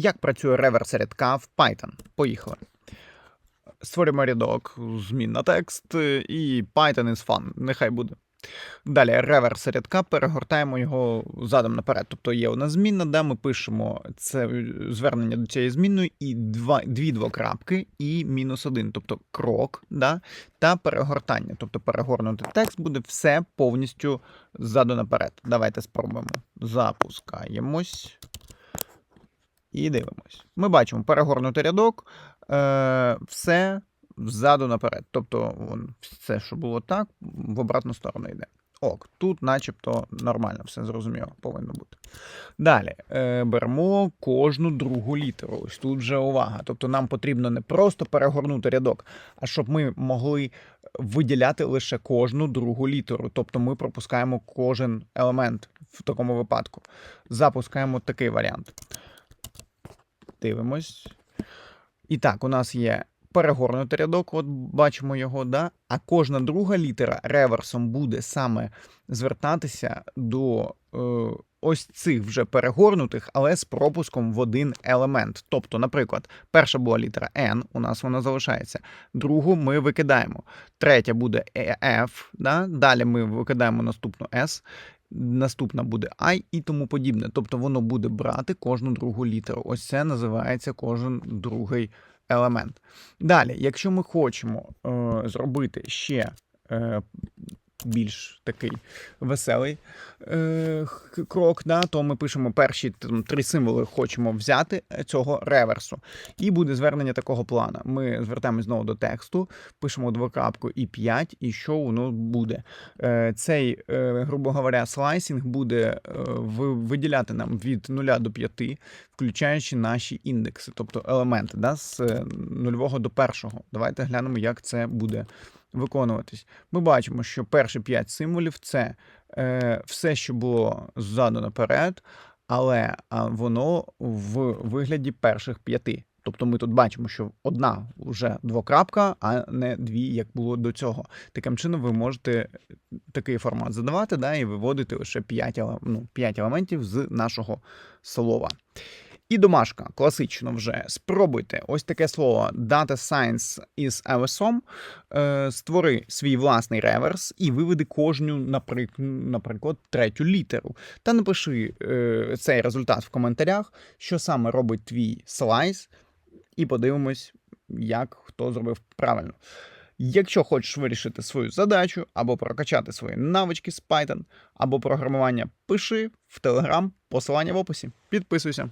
Як працює реверс рядка в Python? Поїхали. Створюємо рядок, змін на текст, і Python is fun. Нехай буде. Далі реверс рядка, перегортаємо його задом наперед. Тобто є нас змінна, де ми пишемо це звернення до цієї змінної і два, дві двокрапки, і мінус один, тобто крок, да, та перегортання. Тобто перегорнути текст буде все повністю ззаду наперед. Давайте спробуємо. Запускаємось. І дивимось. Ми бачимо перегорнутий рядок, е, все ззаду наперед. Тобто, вон, все, що було так, в обратну сторону йде. Ок, тут начебто нормально, все зрозуміло, повинно бути. Далі е, беремо кожну другу літеру. Ось тут вже увага. Тобто нам потрібно не просто перегорнути рядок, а щоб ми могли виділяти лише кожну другу літеру. Тобто ми пропускаємо кожен елемент в такому випадку. Запускаємо такий варіант. Дивимось. І так, у нас є перегорнутий рядок, от бачимо його, да? а кожна друга літера реверсом буде саме звертатися до е, ось цих вже перегорнутих, але з пропуском в один елемент. Тобто, наприклад, перша була літера N, у нас вона залишається. Другу ми викидаємо. Третя буде F, да? далі ми викидаємо наступну S. Наступна буде I і тому подібне. Тобто воно буде брати кожну другу літеру. Ось це називається кожен другий елемент. Далі, якщо ми хочемо е, зробити ще е, більш такий веселий е, крок, да, то ми пишемо перші там, три символи, хочемо взяти цього реверсу. І буде звернення такого плану. Ми звертаємось знову до тексту, пишемо двокрапку і 5, і що воно буде. Е, цей, е, грубо говоря, слайсінг буде е, виділяти нам від 0 до 5, включаючи наші індекси, тобто елементи да, з е, нульового до першого. Давайте глянемо, як це буде виконуватись. Ми бачимо, що перші 5 символів це е, все, що було ззаду наперед, але воно в вигляді перших п'яти. Тобто ми тут бачимо, що одна вже двокрапка, а не дві, як було до цього. Таким чином, ви можете такий формат задавати да, і виводити лише 5, ну, 5 елементів з нашого слова. І домашка, класично вже. Спробуйте ось таке слово Data Science із AWSOM. Е, створи свій власний реверс і виведи кожну, наприк... наприклад, третю літеру. Та напиши е, цей результат в коментарях, що саме робить твій слайс, і подивимось, як хто зробив правильно. Якщо хочеш вирішити свою задачу або прокачати свої навички з Python, або програмування, пиши в Telegram, посилання в описі. Підписуйся.